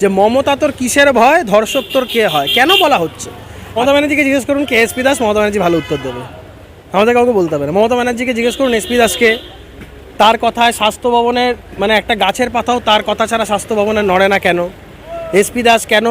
যে মমতা তোর কিসের ভয়, ধর্ষক তোর কে হয়? কেন বলা হচ্ছে? মমতা ব্যানার্জিকে জিজ্ঞেস করুন কে? এসপি দাস, মমতা ব্যানার্জি ভালো উত্তর দেবে। আমাদের কাউকে বলতে হবে না। মমতা ব্যানার্জিকে জিজ্ঞেস করুন এসপি দাসকে। তার কথায় স্বাস্থ্য ভবনের মানে একটা গাছের পাতাও তার কথা ছাড়া স্বাস্থ্য ভবনে নড়ে না কেন? এসপি দাস কেন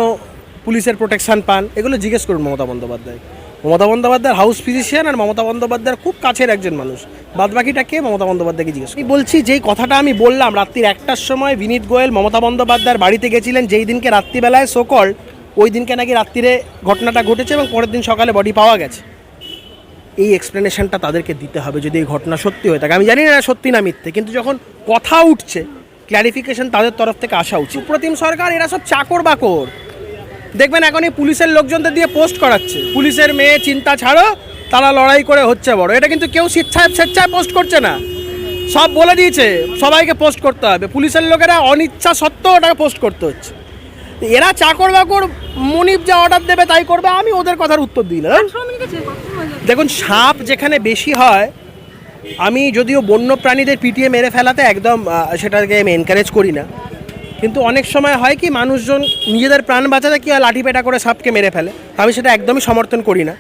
পুলিশের প্রোটেকশন পান? এগুলো জিজ্ঞেস করুন মমতা বন্দ্যোপাধ্যায়। মমতা বন্দ্যোপাধ্যায়ের হাউস ফিজিশিয়ান আর মমতা বন্দ্যোপাধ্যায়ের খুব কাছের একজন মানুষ। বাদ বাকিটা কে মমতা বন্দ্যোপাধ্যায়কে জিজ্ঞেস। আমি বলছি, যেই কথাটা আমি বললাম রাত্রির একটার সময় বিনীত গোয়েল মমতা বন্দ্যোপাধ্যায়ের বাড়িতে গেছিলেন, যেই দিনকে রাত্রিবেলায় সকল ওই দিনকে নাকি রাত্রিরে ঘটনাটা ঘটেছে এবং পরের দিন সকালে বডি পাওয়া গেছে। এই এক্সপ্লেনেশনটা তাদেরকে দিতে হবে যদি এই ঘটনা সত্যি হয়ে থাকে। আমি জানি না সত্যি না মিথ্যে, কিন্তু যখন কথা উঠছে ক্ল্যারিফিকেশন তাদের তরফ থেকে আসা উচিত। সুপ্রতিম সরকার, এরা সব চাকর বাকর দেখবেন এখন এই পুলিশের লোকজনদের দিয়ে পোস্ট করাচ্ছে। পুলিশের মেয়ে চিন্তা ছাড়ো তারা লড়াই করে হচ্ছে বড়। এটা কিন্তু কেউ স্বেচ্ছায় স্বেচ্ছায় পোস্ট করছে না। সব বলে দিয়েছে সবাইকে পোস্ট করতে হবে। পুলিশের লোকেরা অনিচ্ছা সত্ত্বেও ওটাকে পোস্ট করতে হচ্ছে। এরা চাকর বাকর মনিব যা অর্ডার দেবে তাই করবে আমি ওদের কথার উত্তর দিই না। দেখুন সাপ যেখানে বেশি হয় আমি যদিও বন্য প্রাণীদের পিটিয়ে মেরে ফেলাতে একদম সেটাকে আমি এনকারেজ করি না। কিন্তু অনেক সময় হয় কি, মানুষজন নিজেদের প্রাণ বাঁচাতে কি লাঠি পেটা করে সাপকে মেরে ফেলে। আমি সেটা একদমই সমর্থন করি না।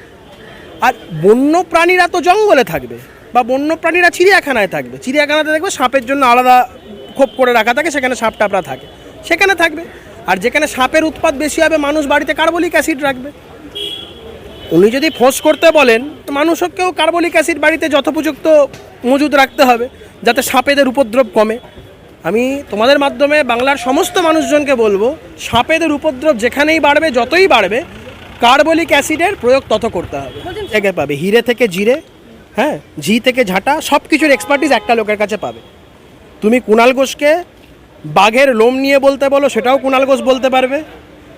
আর বন্য প্রাণীরা তো জঙ্গলে থাকবে বা বন্য প্রাণীরা চিড়িয়াখানায় থাকবে। চিড়িয়াখানাতে দেখবে সাপের জন্য আলাদা খোপ করে রাখা থাকে, সেখানে সাপ টাপরা থাকে। সেখানে থাকবে। আর যেখানে সাপের উৎপাত বেশি হবে, মানুষ বাড়িতে কার্বলিক অ্যাসিড রাখবে। উনি যদি ফোঁস করতে বলেন, তো মানুষকেও কার্বলিক অ্যাসিড বাড়িতে যথোপযুক্ত মজুদ রাখতে হবে, যাতে সাপেদের উপদ্রব কমে। আমি তোমাদের মাধ্যমে বাংলার সমস্ত মানুষজনকে বলব সাপেদের উপদ্রব যেখানেই বাড়বে যতই বাড়বে কার্বলিক অ্যাসিডের প্রয়োগ তত করতে হবে। জায়গায় পাবে হিরে থেকে জিরে হ্যাঁ ঝি থেকে ঝাঁটা সব কিছুর এক্সপার্টিস একটা লোকের কাছে পাবে। তুমি কুণাল ঘোষকে বাঘের লোম নিয়ে বলতে বলো সেটাও কুণাল ঘোষ বলতে পারবে।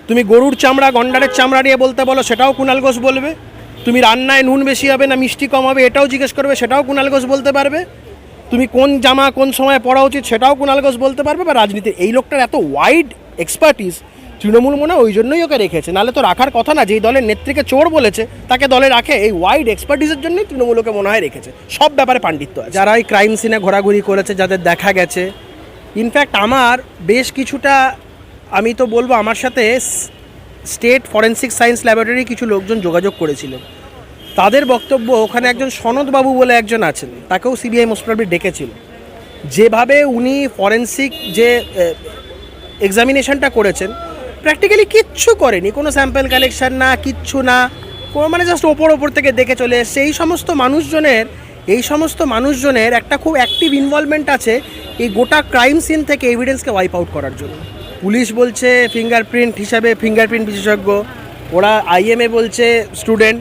তুমি গরুর চামড়া গন্ডারের চামড়া নিয়ে বলতে বলো সেটাও কুণাল ঘোষ বলবে। তুমি রান্নায় নুন বেশি হবে না মিষ্টি কম হবে এটাও জিজ্ঞেস করবে সেটাও কুণাল ঘোষ বলতে পারবে। তুমি কোন জামা কোন সময় পরা উচিত সেটাও কুণাল ঘোষ বলতে পারবে, বা রাজনীতি এই লোকটার এত ওয়াইড এক্সপার্টিস তৃণমূল মনে হয় ওই জন্যই ওকে রেখেছে। নাহলে তো রাখার কথা না, যেই দলের নেত্রীকে চোর বলেছে, তাকে দলে রাখে, এই ওয়াইড এক্সপার্টিসের জন্যই তৃণমূল ওকে মনে হয় রেখেছে। সব ব্যাপারে পাণ্ডিত্য আছে। যারা এই ক্রাইম সিনে ঘোরাঘুরি করেছে, যাদের দেখা গেছে ইনফ্যাক্ট আমার বেশ কিছুটা, আমি তো বলব আমার সাথে স্টেট ফরেন্সিক সায়েন্স ল্যাবরেটরি কিছু লোকজন যোগাযোগ করেছিলেন তাদের বক্তব্য ওখানে একজন সনদবাবু বলে একজন আছেন, তাকেও সিবিআই মোস্ট ডেকেছিল। যেভাবে উনি ফরেন্সিক যে এক্সামিনেশনটা করেছেন প্র্যাকটিক্যালি কিচ্ছু করেনি, কোনো স্যাম্পেল কালেকশন না, কিচ্ছু না মানে জাস্ট ওপর ওপর থেকে দেখে চলে এসছে। এই সমস্ত মানুষজনের, এই সমস্ত মানুষজনের একটা খুব অ্যাক্টিভ ইনভলভমেন্ট আছে এই গোটা ক্রাইম সিন থেকে এভিডেন্সকে ওয়াইপ আউট করার জন্য। পুলিশ বলছে ফিঙ্গারপ্রিন্ট হিসাবে ফিঙ্গারপ্রিন্ট বিশেষজ্ঞ, ওরা আইএমএ বলছে স্টুডেন্ট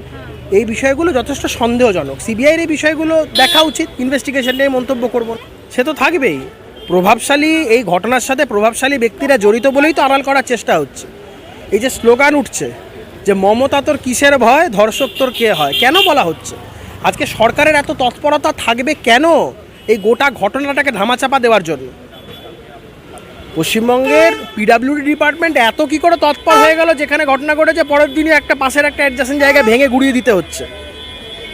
এই বিষয়গুলো যথেষ্ট সন্দেহজনক। সিবিআইয়ের এই বিষয়গুলো দেখা উচিত ইনভেস্টিগেশন নিয়ে মন্তব্য করব। সে তো থাকবেই। প্রভাবশালী এই ঘটনার সাথে প্রভাবশালী ব্যক্তিরা জড়িত বলেই তো আড়াল করার চেষ্টা হচ্ছে। এই যে স্লোগান উঠছে যে মমতা তোর কিসের ভয়, ধর্ষক তোর কে হয়, কেন বলা হচ্ছে? আজকে সরকারের এত তৎপরতা থাকবে কেন এই গোটা ঘটনাটাকে ধামাচাপা দেওয়ার জন্য? পশ্চিমবঙ্গের পিডাব্লিউডি ডিপার্টমেন্ট এত কি করে তৎপর হয়ে গেল যেখানে ঘটনা ঘটেছে, পরের দিনই একটা পাশের একটা অ্যাডজাস্টেন্ট জায়গায় ভেঙে গুড়িয়ে দিতে হচ্ছে।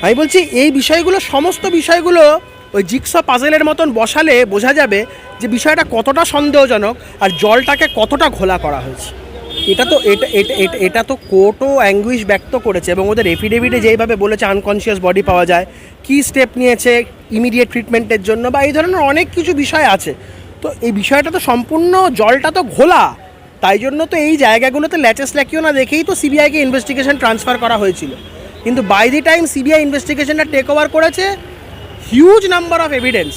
আমি বলছি, এই বিষয়গুলো, সমস্ত বিষয়গুলো ওই জিক্স পাজেলের মতন বসালে বোঝা যাবে যে বিষয়টা কতটা সন্দেহজনক আর জলটাকে কতটা ঘোলা করা হয়েছে। এটা তো, এটা, এটা- এটা এটা তো কোর্টও অ্যাঙ্গুইশ ব্যক্ত করেছে এবং ওদের এফিডেভিটে যেইভাবে বলেছে আনকনসিয়াস বডি পাওয়া যায়, কী স্টেপ নিয়েছে ইমিডিয়েট ট্রিটমেন্টের জন্য বা এই ধরনের অনেক কিছু বিষয় আছে। তো এই বিষয়টা তো সম্পূর্ণ জলটা তো ঘোলা। তাই জন্য তো এই জায়গাগুলোতে ল্যাচেস ল্যাকিও না দেখেই তো সিবিআইকে ইনভেস্টিগেশন ট্রান্সফার করা হয়েছিল। কিন্তু বাই দি টাইম সিবিআই ইনভেস্টিগেশনটা টেক ওভার করেছে হিউজ নাম্বার অফ এভিডেন্স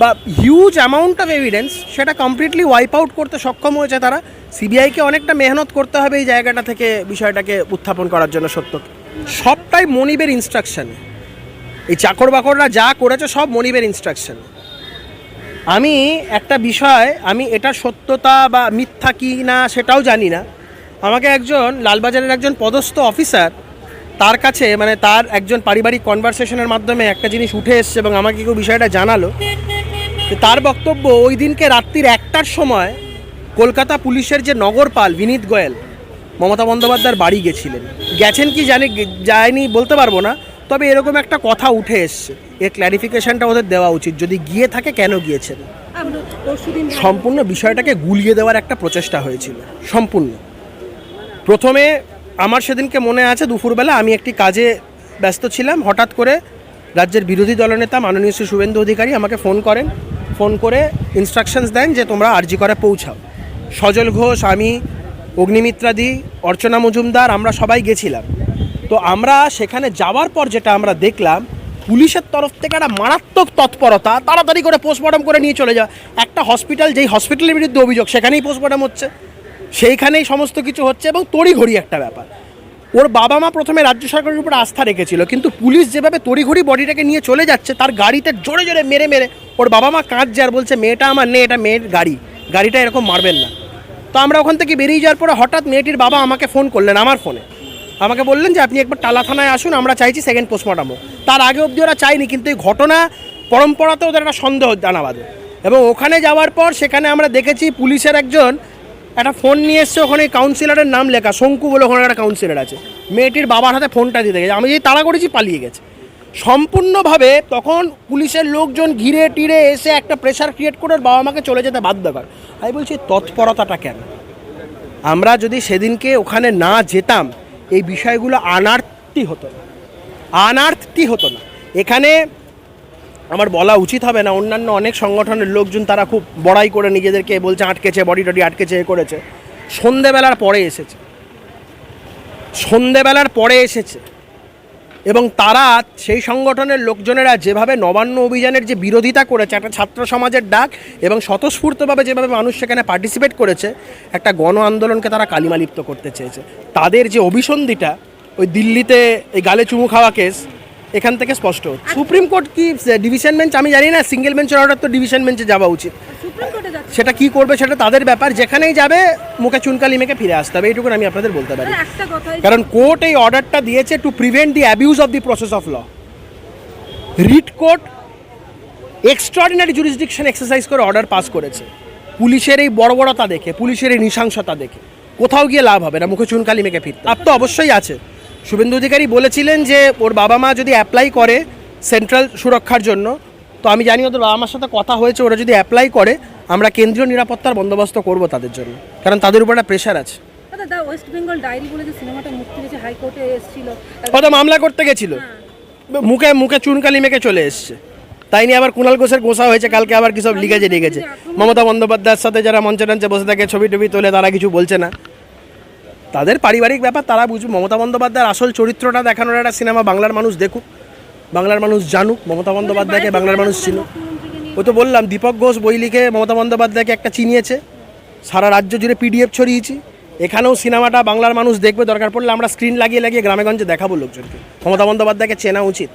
বা হিউজ অ্যামাউন্ট অফ এভিডেন্স সেটা কমপ্লিটলি ওয়াইপ আউট করতে সক্ষম হয়েছে তারা। সিবিআইকে অনেকটা মেহনত করতে হবে এই জায়গাটা থেকে বিষয়টাকে উত্থাপন করার জন্য সত্যকে। সবটাই মনিবের ইনস্ট্রাকশানে এই চাকর বাকররা যা করেছে সব মনিবের ইনস্ট্রাকশন আমি একটা বিষয়, আমি এটা সত্যতা বা মিথ্যা কি না সেটাও জানি না। আমাকে একজন, লালবাজারের একজন পদস্থ অফিসার, তার কাছে মানে তার একজন পারিবারিক কনভারসেশনের মাধ্যমে একটা জিনিস উঠে এসছে এবং আমাকে কেউ বিষয়টা জানালো। তার বক্তব্য ওই দিনকে রাত্রির একটার সময় কলকাতা পুলিশের যে নগরপাল বিনীত গোয়েল, মমতা বন্দ্যোপাধ্যায়ের বাড়ি গেছিলেন। গেছেন কি জানি, যায়নি বলতে পারব না, তবে এরকম একটা কথা উঠে এসছে। এর ক্ল্যারিফিকেশনটা ওদের দেওয়া উচিত। যদি গিয়ে থাকে কেন গিয়েছেন? সম্পূর্ণ বিষয়টাকে গুলিয়ে দেওয়ার একটা প্রচেষ্টা হয়েছিল। সম্পূর্ণ। প্রথমে আমার সেদিনকে মনে আছে দুপুরবেলা আমি একটি কাজে ব্যস্ত ছিলাম। হঠাৎ করে রাজ্যের বিরোধী দলনেতা মাননীয় শ্রী শুভেন্দু অধিকারী আমাকে ফোন করেন। ফোন করে ইনস্ট্রাকশনস দেন যে তোমরা আরজি করে পৌঁছাও। সজল ঘোষ আমি অগ্নিমিত্রাদি অর্চনা মজুমদার আমরা সবাই গেছিলাম। তো আমরা সেখানে যাওয়ার পর যেটা আমরা দেখলাম পুলিশের তরফ থেকে একটা মারাত্মক তৎপরতা, তাড়াতাড়ি করে পোস্টমর্টম করে নিয়ে চলে যাওয়া। একটা হসপিটাল যেই হসপিটালের বিরুদ্ধে অভিযোগ, সেখানেই পোস্টমর্টম হচ্ছে। সেইখানেই সমস্ত কিছু হচ্ছে এবং তড়িঘড়ি একটা ব্যাপার। ওর বাবা মা প্রথমে রাজ্য সরকারের উপর আস্থা রেখেছিল, কিন্তু পুলিশ যেভাবে তড়িঘড়ি বডিটাকে নিয়ে চলে যাচ্ছে, তার গাড়িতে জোরে জোরে মেরে মেরে, ওর বাবা মা কাঁদছে আর বলছে, মেয়েটা আমার নেই এটা মেয়ের গাড়ি। গাড়িটা এরকম মারবেন না। তো আমরা ওখান থেকে বেরিয়ে যাওয়ার পরে হঠাৎ মেয়েটির বাবা আমাকে ফোন করলেন, আমার ফোনে আমাকে বললেন যে আপনি একবার টালা থানায় আসুন, আমরা চাইছি সেকেন্ড পোস্টমর্টম হোক তার আগে অবধি ওরা চাইনি কিন্তু এই ঘটনা পরম্পরাতে ওদের একটা সন্দেহ জানাবাদে এবং ওখানে যাওয়ার পর সেখানে আমরা দেখেছি পুলিশের একজন, একটা ফোন নিয়ে এসছে, ওখানে কাউন্সিলরের নাম লেখা, শঙ্কু বলে ওখানে একটা কাউন্সিলর আছে। মেয়েটির বাবার হাতে ফোনটা দিতে গেছে। আমি যেই তাড়া করেছি, পালিয়ে গেছে। সম্পূর্ণভাবে তখন পুলিশের লোকজন ঘিরে টিরে এসে একটা প্রেশার ক্রিয়েট করে ওর বাবা মাকে চলে যেতে বাধ্য কর। আমি বলছি তৎপরতাটা কেন? আমরা যদি সেদিনকে ওখানে না যেতাম এই বিষয়গুলো আনার্থই হতো না। আনার্থই হতো না। এখানে আমার বলা উচিত হবে না, অন্যান্য অনেক সংগঠনের লোকজন তারা খুব বড়াই করে নিজেদেরকে বলছে আটকেছে বডি টডি আটকেছে, এ করেছে। সন্ধেবেলার পরে এসেছে। সন্ধেবেলার পরে এসেছে। এবং তারা সেই সংগঠনের লোকজনেরা যেভাবে নবান্ন অভিযানের যে বিরোধিতা করেছে, একটা ছাত্র সমাজের ডাক এবং স্বতঃস্ফূর্তভাবে যেভাবে মানুষ সেখানে পার্টিসিপেট করেছে, একটা গণ আন্দোলনকে তারা কালিমালিপ্ত করতে চেয়েছে। তাদের যে অভিসন্ধিটা, ওই দিল্লিতে এই গালে চুমু খাওয়া কেস এখান থেকে স্পষ্ট। সুপ্রিম কোর্ট কি ডিভিশন বেঞ্চ আমি জানি না সিঙ্গেল বেঞ্চের অর্ডার তো ডিভিশন বেঞ্চে যাওয়া উচিত। সেটা কি করবে সেটা তাদের ব্যাপার যেখানেই যাবে মুখে চুনকালি মেখে ফিরে আসতে হবে এইটুকুন আমি আপনাদের বলতে পারি। কারণ কোর্ট এই অর্ডারটা দিয়েছে to prevent the abuse of the process of law writ court extraordinary jurisdiction exercise করে অর্ডার পাস করেছে। পুলিশের এই বড় বড়তা দেখে পুলিশের এই নৃশংসতা দেখে। কোথাও গিয়ে লাভ হবে না মুখে চুনকালি মেখে ফিরতে। লাভ তো অবশ্যই আছে। শুভেন্দু অধিকারী বলেছিলেন যে ওর বাবা মা যদি অ্যাপ্লাই করে সেন্ট্রাল সুরক্ষার জন্য তো আমি জানি ওদের বাবা মার সাথে কথা হয়েছে ওরা যদি অ্যাপ্লাই করে আমরা কেন্দ্রীয় নিরাপত্তার বন্দোবস্ত করব তাদের জন্য। কারণ তাদের উপর একটা প্রেশার আছে। দাদা ওয়েস্ট বেঙ্গল ডায়েরি বলে যে সিনেমাটা মুক্তি পেয়েছে হাইকোর্টে এসেছিল। কত মামলা করতে গেছিল। মুখে মুখে চুনকালি মেখে চলে এসছে। তাই নিয়ে আবার কুণাল ঘোষের গোসা হয়েছে কালকে আবার কি সব লিখেছে লিখেছে। মমতা বন্দ্যোপাধ্যায়ের সাথে যারা মঞ্চে টঞ্চে বসে থাকে ছবি টবি তোলে তারা কিছু বলছে না। তাদের পারিবারিক ব্যাপার তারা বুঝুক মমতা বন্দ্যোপাধ্যায়ের আসল চরিত্রটা দেখানোর একটা সিনেমা বাংলার মানুষ দেখুক বাংলার মানুষ জানুক মমতা বন্দ্যোপাধ্যায়কে বাংলার মানুষ চিনুক। ও তো বললাম দীপক ঘোষ বই লিখে মমতা বন্দ্যোপাধ্যায়কে একটা চিনিয়েছে সারা রাজ্য জুড়ে পিডিএফ ছড়িয়েছি এখানেও সিনেমাটা বাংলার মানুষ দেখবে দরকার পড়লে আমরা স্ক্রিন লাগিয়ে লাগিয়ে গ্রামেগঞ্জে দেখাবো লোকজনকে। মমতা বন্দ্যোপাধ্যায়কে চেনা উচিত।